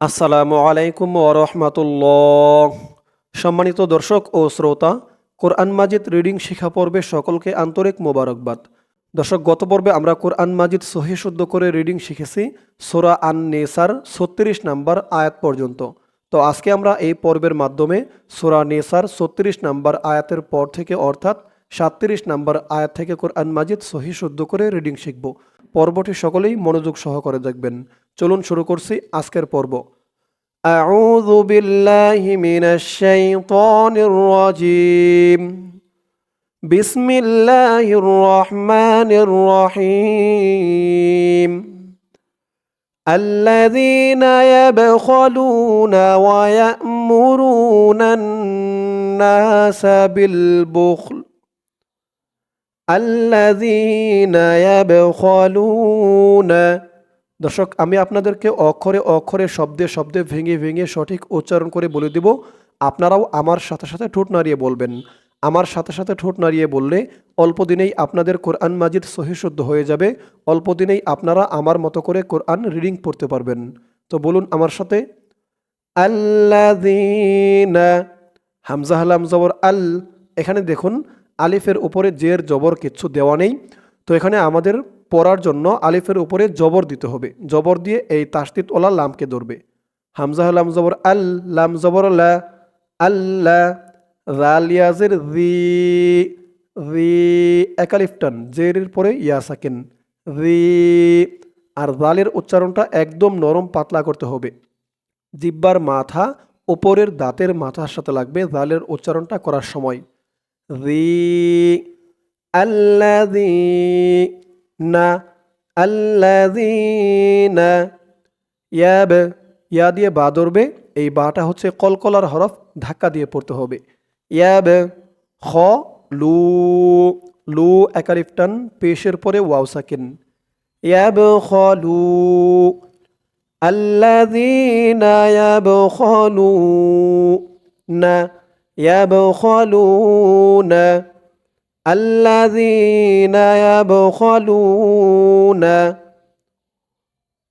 আসসালামু আলাইকুম ওরহমাতুল্লাহ সম্মানিত দর্শক ও শ্রোতা, কোরআন মাজিদ রিডিং শিখা পর্বে সকলকে আন্তরিক মোবারকবাদ। দর্শক, গত পর্বে আমরা কোরআন মাজিদ সহি শুদ্ধ করে রিডিং শিখেছি, সোরা আন নেসার ছত্রিশ নাম্বার আয়াত পর্যন্ত। তো আজকে আমরা এই পর্বের মাধ্যমে সোরা নেসার ছত্রিশ নাম্বার আয়াতের পর থেকে অর্থাৎ সাতত্রিশ নাম্বার আয়াত থেকে কোরআন মাজিদ সহি শুদ্ধ করে রিডিং শিখব। পর্বটি সকলেই মনোযোগ সহকারে দেখবেন। চলুন শুরু করছি আজকের পর্ব أعوذ بالله من الشيطان الرجيم بسم الله الرحمن الرحيم الذين يبخلون ويأمرون الناس بالبخل الذين يبخلون দর্শক, আমি আপনাদেরকে অক্ষরে অক্ষরে, শব্দে শব্দে, ভেঙে ভেঙে সঠিক উচ্চারণ করে বলে দিব। আপনারাও আমার সাথে সাথে ঠোঁট নাড়িয়ে বলবেন। আমার সাথে সাথে ঠোঁট নাড়িয়ে বললে অল্প দিনেই আপনাদের কোরআন মাজিদ সহিশুদ্ধ হয়ে যাবে। অল্প দিনেই আপনারা আমার মতো করে কোরআন রিডিং পড়তে পারবেন। তো বলুন আমার সাথে, আল্লাযীনা, হামজা হালাম জবর আল, এখানে দেখুন, আলিফের উপরে জের, জবর কিচ্ছু দেওয়া নেই। তো এখানে আমাদের পড়ার জন্য আলিফের উপরে জবর দিতে হবে। জবর দিয়ে এই তাস্তিত ওলা লামকে ধরবে। হামজা লাম জবর, আল লাম জবর, লা আল্লাহ রালিয়াজের রি রি একালিফটান জের পরে ইয়া সাকিন রি আর রালের উচ্চারণটা একদম নরম পাতলা করতে হবে। জিব্বার মাথা, ওপরের দাঁতের মাথার সাথে লাগবে রালের উচ্চারণটা করার সময়। রি আল্লাযী না আল্লাদিনা ইয়াব, ইয়া দিয়ে বা ধরবে, এই বাটা হচ্ছে কলকলার হরফ, ধাক্কা দিয়ে পড়তে হবে। ইয়াব, খ, লু লু একারিফটান পেশের পরে ওয়াও সাকিন। ইয়াব, খ, লু আল্লাদিনা ইয়াব, খ, লু, না, ইয়াব, খ, লু, না। الذين يبخلون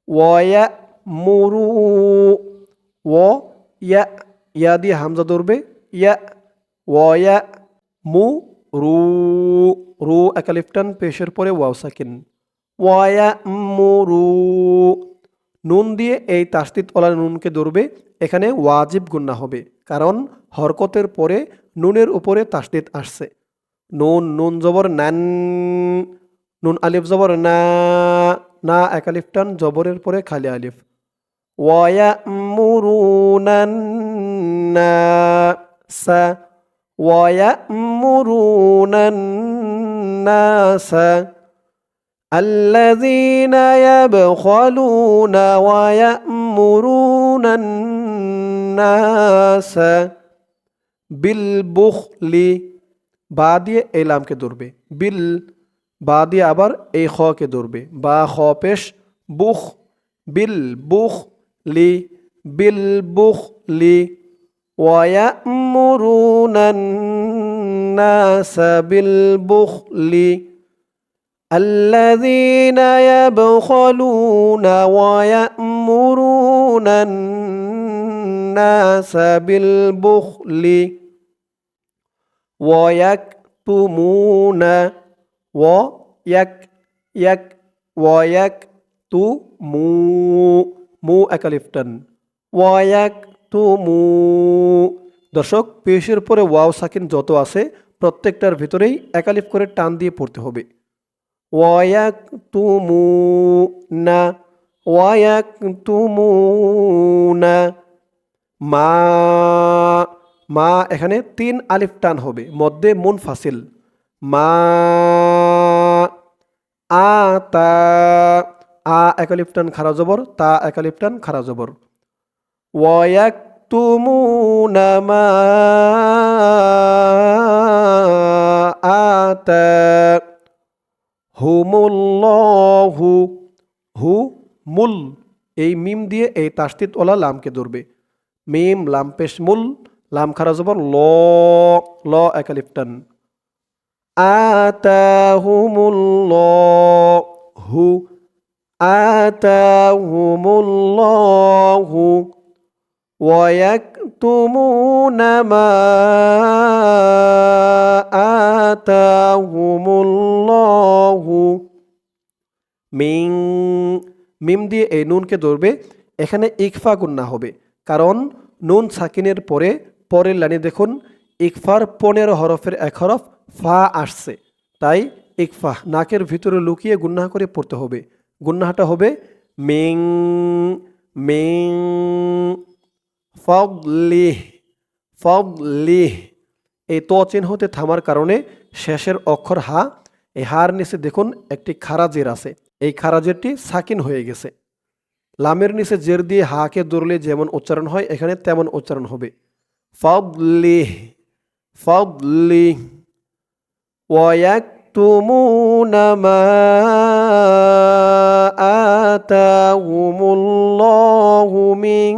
ويأمرون ويا يا دي همزة ধরবে يا ويا মু রু রু একালিফটান পেশের পরে ওয়াও সাকিন ওয়া মুরু নুন দিয়ে এই তাস্তিত ওলা নুনকে ধরবে এখানে ওয়াজিব গুন্না হবে কারণ হরকতের পরে নুনের উপরে তাস্তিত আসছে নুন নুন জবর নান নুন আলিফ জবর না না এক আলিফ টান জবরের পরে খালি আলিফ ওয়া মুরুনান্নাসা ওয়া মুরুনান্নাসা الذين يبخلون ويأمرون الناس بالبخل বা দিয়ে এই লামকে ধরবে বিল বা দিয়ে আবার এই খকে ধরবে বা খ পেশ বুখ বিল বুখ লি বিল বুখ লি ويأمرون الناس بالبخل الذين يبخلون ويأمرون الناس بالبخل ويكتمون ويك يك ويكتمو মু একালিফটান ওয়াকতুমু দর্শক পেশের পরে ওয়াও সাকিন যত আছে প্রত্যেকটার ভিতরেই একালিফ করে টান দিয়ে পড়তে হবে ওয়াকতুমুনা ওয়াকতুমুনা মা মা, এখানে তিন আলিফ টান হবে, মধ্যে মুন ফাসিল। মা, আ, তা, আ একালিফ টান খারা জবর, তা একালিফ টান খারা জবর। ওয়াকতুমুনা মা আতা হুমুল্লাহু হু মুল এই মিম দিয়ে এই তাস্তিত ওলা লামকে ধরবে। মিম, লাম পেশ মুল। লাম খারা জবর ল ল একালিফটান আতাহুমুল্লাহু আতাহুমুল্লাহু ويكتمون ما آتاهم الله মিং মিম দিয়ে এই নুনকে ধরবে এখানে ইকফা গুন্না হবে কারণ নুন সাকিনের পরে পরের লাইনে দেখুন, ইকফার পনেরো হরফের এক হরফ, ফা আসছে। তাই ইকফা, নাকের ভিতরে লুকিয়ে গুন্না করে পড়তে হবে। গুন্নাহাটা হবে মিং মিং, ফগলিহ ফগলিহ। এই ত চিহ্নতে থামার কারণে শেষের অক্ষর হা, এই হার নিচে দেখুন, একটি খারাজের আছে। এই খারাজেরটি সাকিন হয়ে গেছে। লামের নিচে জের দিয়ে হাকে দৌড়লে যেমন উচ্চারণ হয়, এখানে তেমন উচ্চারণ হবে। ফগলিহ ফগলিহ ويكتمون ما آتاهم الله من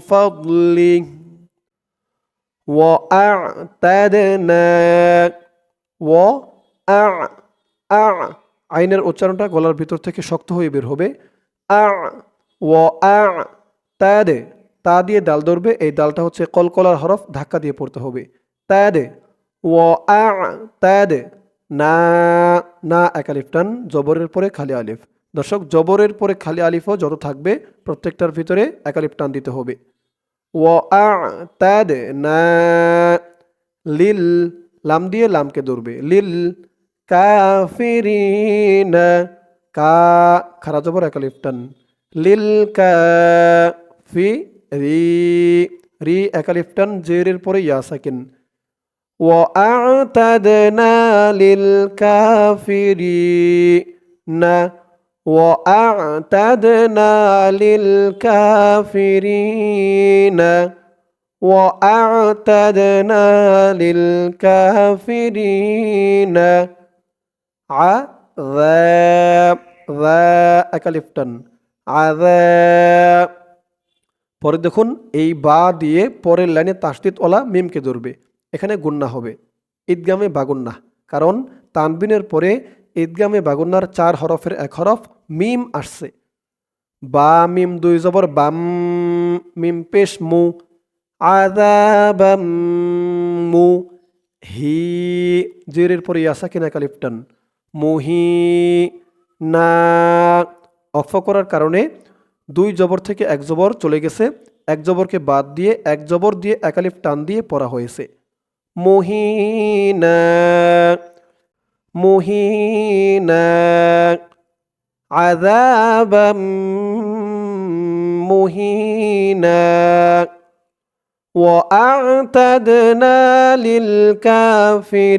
فضله وأعتدنا وأع أع আইনের উচ্চারণটা গলার ভিতর থেকে শক্ত হয়ে বের হবে আ ও আ তা দে তা দিয়ে ডাল ধরবে, এই ডালটা হচ্ছে কলকলার হরফ, ধাক্কা দিয়ে পড়তে হবে। তা দে ও আ তা দে না না, এক আলিফ টান, জবরের পরে খালি আলিফ। দর্শক, জবরের পরে খালি আলিফও যত থাকবে, প্রত্যেকটার ভিতরে এক আলিফ টান দিতে হবে। ও আ তা দে না, লিল, লাম দিয়ে লামকে ধরবে। লিল, কাফিরিনা, কা, খারা জবর একালিফ টান। লিল কাফি রি রি একালিফ টান জেরের পরে ইয়া সাকিন وأعتدنا للكافرين وأعتدنا للكافرين وأعتدنا للكافرين عذاب ذا একালিফটান আযাব পরে দেখুন, এই বা দিয়ে পরের লাইনে তাসদিদ ওলা মিমকে ধরবে। এখানে গুন্না হবে। ঈদগামে বাগুন্না কারণ তানবিনের পরে ঈদগামে বাগুন্নার চার হরফের এক হরফ মিম আসছে। বা মিম দুই জবর, বাম মিম পেশ মু আদাবাম মু, হি, জেরের পরে ইয়াসা কিনা কালিফটান মুহি না, অফ করার কারণে দুই জবর থেকে এক জবর চলে গেছে এক জবরকে বাদ দিয়ে এক জবর দিয়ে একালিফ টান দিয়ে পড়া হয়েছে মুহিনা মুহিনা আযাবাম মুহিনা وأعتدنا للكافرين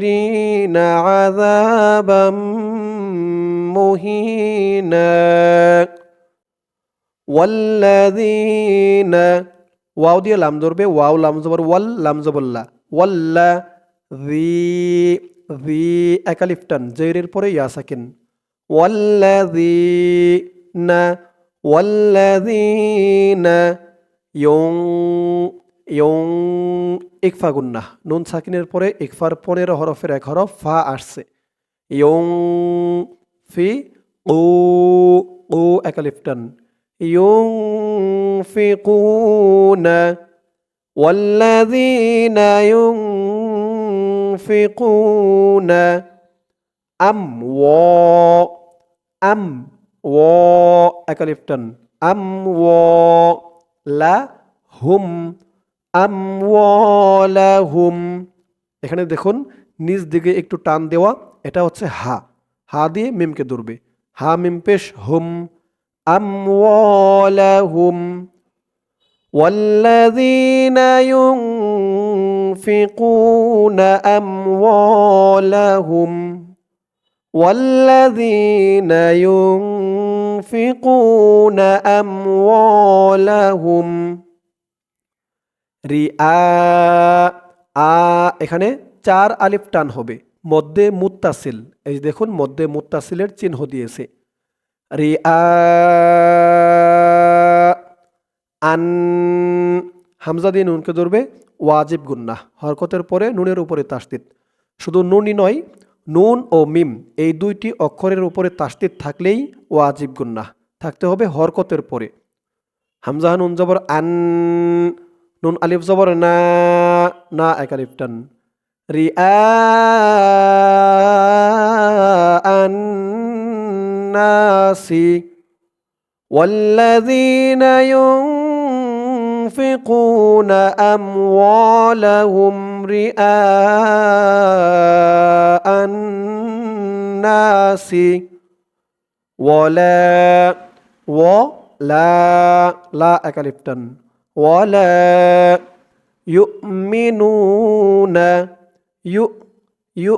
عذابا مهينا ওয়াল্লাদিন ওয়াও দিয়ে লাম ধরবে, ওয়াও ওয়াল লাম ওয়াল্লা জি জি একালিফটান জেরের পরে ইয়া সাকিন। ওয়াল্লাদিন ওয়াল্লাদিন ইয়ং ইয়ং, ইকফা গুন্না, নুন সাকিনের পরে ইকফার পনেরো হরফের এক হরফ, ফা আসছে। ইয়ং, ফি ও ও একালিফটান ইয়ং ফি কুনা والذين ينفقون أموا أم و أكلفتن أموالهم أموالهم এখানে দেখুন নিজ দিকে একটু টান দেওয়া এটা হচ্ছে হা হা দিয়ে মিমকে ধরবে হা মিম পেশ হুম আমওয়ালাহুম والذين ينفقون أموالهم والذين ينفقون أموالهم রিআ আ এখানে চার আলিফ টান হবে মধ্যে মুত্তাসিল এই যে দেখুন মধ্যে মুত্তাসিলের চিহ্ন দিয়েছে রিআ আন হামজা দিয়ে নুনকে ধরবে, ওয়াজিব গুন্না হরকতের পরে নুনের উপরে তাস্তিত শুধু নুনই নয়, নুন ও মিম, এই দুইটি অক্ষরের উপরে তাস্তিত থাকলেই ওয়াজিব গুন্না থাকতে হবে হরকতের পরে। হামজা নুন জবর আন, নুন আলিফ জবর না না এক আলিফ টান। রি আন্নাসি والذين ينفقون أموالهم رئاء الناس ولا ولا لا أكاليفتن ولا يؤمنون ইউ ইউ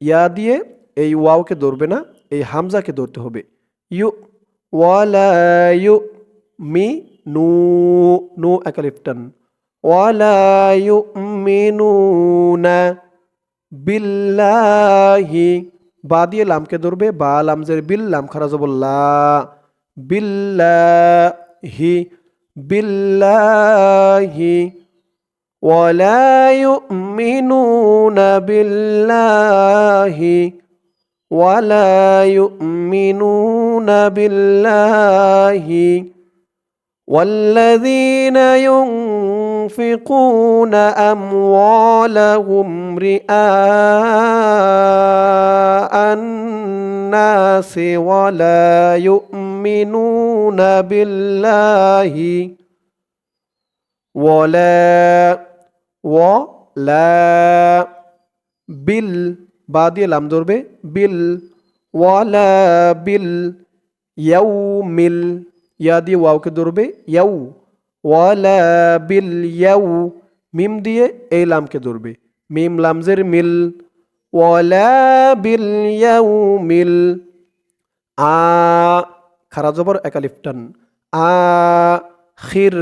ইয়া দিয়ে এই ওয়াওকে ধরবে না এই হামজাকে ধরতে হবে ইউ ওয়ালা ইউ মি নু নু একালিফটান ওয়ালা ইউ মিনুনা বিল্লাহি বা দিয়ে লামকে ধরবে বা লামজের বিল লাম খারা যাব লা বিল্লাহি বিল্লাহি ولا يؤمنون بالله ولا يؤمنون بالله والذين ينفقون أموالهم رئاء الناس ولا يؤمنون بالله ولا ولا বিল বা দিয়ে লাম ধরবে, বিল ওয়ালা বিল ইয়াউ মিল ইয়া দিয়ে ওয়াওকে ধরবে, ইয়াউ ওয়ালা বিল ইয়াউ, মিম দিয়ে এই লামকে ধরবে। মিম লামজের মিল, ওয়ালা বিল ইয়াউ মিল আ, খারা জবর একালিফটান আ, খির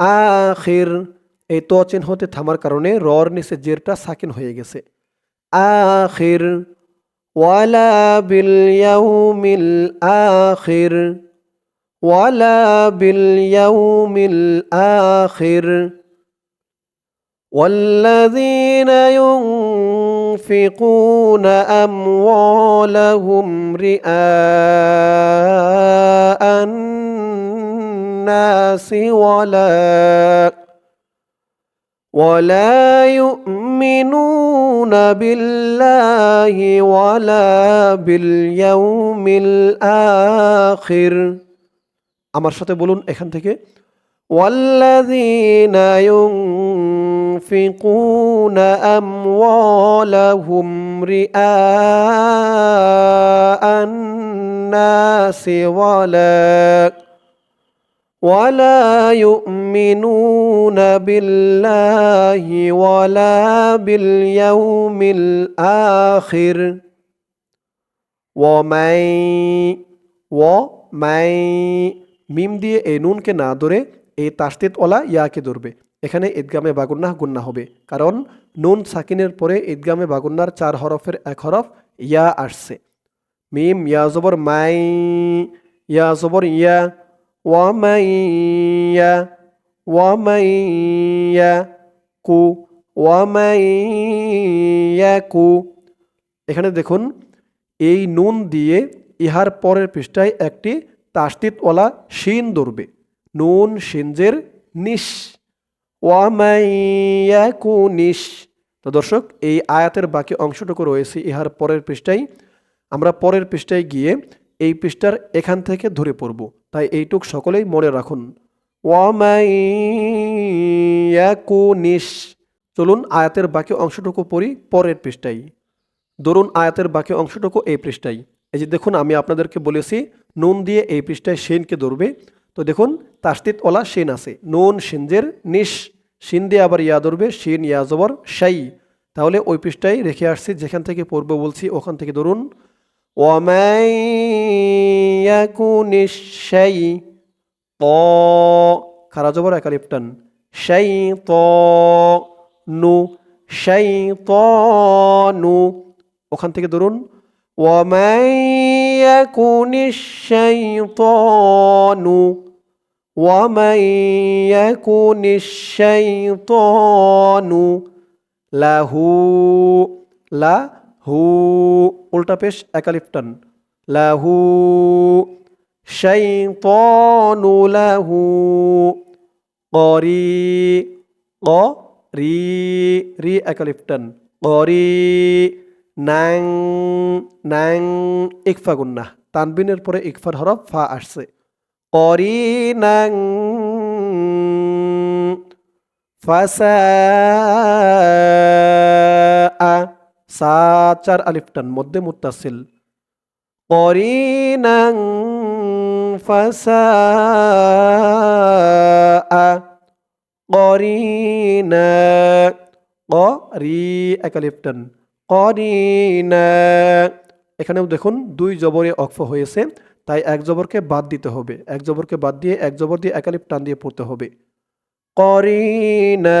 আখির এই তো চিহ্নতে থামার কারণে রর নিচে জেরটা সাকিন হয়ে গেছে। الآخر ولا باليوم الآخر ولا باليوم الآخر والذين ينفقون أموالهم رئاء الناس ولا ولا يؤمنون بالله ولا باليوم الآخر আমার সাথে বলুন এখান থেকে والذين ينفقون أموالهم رئاء الناس ولا ولا يؤمنون بالله ولا باليوم الآخر ومن ومن মিম দিয়ে এই নুনকে না ধরে এই তাস্তিত ওলা ইয়াকে ধরবে এখানে ঈদগামে বাগুন্না গুন্না হবে কারণ নুন সাকিনের পরে ঈদগামে বাগুন্নার চার হরফের এক হরফ ইয়া আসছে মিম ইয়া জবর মাই ইয়া জবর ইয়া ومن ومن يكو ومن يكو এখানে দেখুন এই নুন দিয়ে ইহার পরের পৃষ্ঠায় একটি তাস্তিতওয়ালা শিন ধরবে নুন শিনজের নিশ ওয়ামাইয়াকু নিশ তো দর্শক এই আয়াতের বাকি অংশটুকু রয়েছে ইহার পরের পৃষ্ঠায় আমরা পরের পৃষ্ঠায় গিয়ে এই পৃষ্ঠার এখান থেকে ধরে পড়ব। তাই এইটুক সকলেই মনে রাখুন। ওয়ামাইয়াকু নিশ চলুন আয়াতের বাকি অংশটুকু পড়ি পরের পৃষ্ঠায়। ধরুন আয়াতের বাকি অংশটুকু এই পৃষ্ঠায়। এই যে দেখুন, আমি আপনাদেরকে বলেছি, নুন দিয়ে এই পৃষ্ঠায় সেনকে ধরবে। তো দেখুন তাস্তিত ওলা সেন আছে। নুন সিনজের নিশ। সিন দিয়ে আবার ইয়া ধরবে, শিন, ইয়া জবর, শাই। তাহলে ওই পৃষ্ঠায় রেখে আসছি, যেখান থেকে পড়বে বলছি, ওখান থেকে ধরুন। ومن يكن الشيء ط খারা জবর একালিপটান শাইতানু শাইতানু ওখান থেকে ধরুন ومن يكن الشيطان ومن يكن الشيطان له له হু উল্টা পেশ একালিফটান লাহু الشيطان له قري قري ري أكلفتن قري নাং নাং ইকফা গুন্না তানবিনের পরে ইকফার হরফ ফা আসছে করি নাং ফাসা সা চার আলিফটান, মধ্যে মুত্তাসিল করিনাং ফাসা করিনা করি একালিফটান করিনা, এখানেও দেখুন দুই জবরে অক্ফ হয়েছে, তাই এক জবরকে বাদ দিতে হবে। এক জবরকে বাদ দিয়ে, এক জবর দিয়ে একালিপ টান দিয়ে পড়তে হবে। করিনা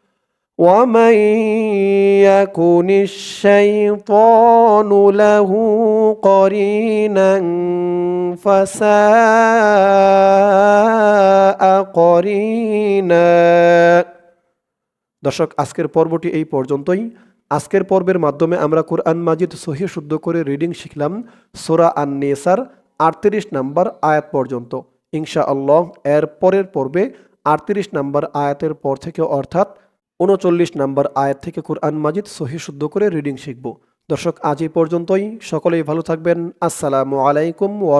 ومن يكن الشيطان له قرينا فساء قرينا দর্শক আজকের পর্বটি এই পর্যন্তই আজকের পর্বের মাধ্যমে আমরা কোরআন মাজিদ সহি শুদ্ধ করে রিডিং শিখলাম সোরা আন নেসার আটত্রিশ নাম্বার আয়াত পর্যন্ত ইনশা আল্লাহ এর পরের পর্বে আটত্রিশ নাম্বার আয়াতের পর থেকে অর্থাৎ উনচল্লিশ নাম্বার আয়াত থেকে কোরআন মাজিদ সহি শুদ্ধ করে রিডিং শিখব। দর্শক, আজ এই পর্যন্তই। সকলেই ভালো থাকবেন। আসসালামু আলাইকুম ওয়া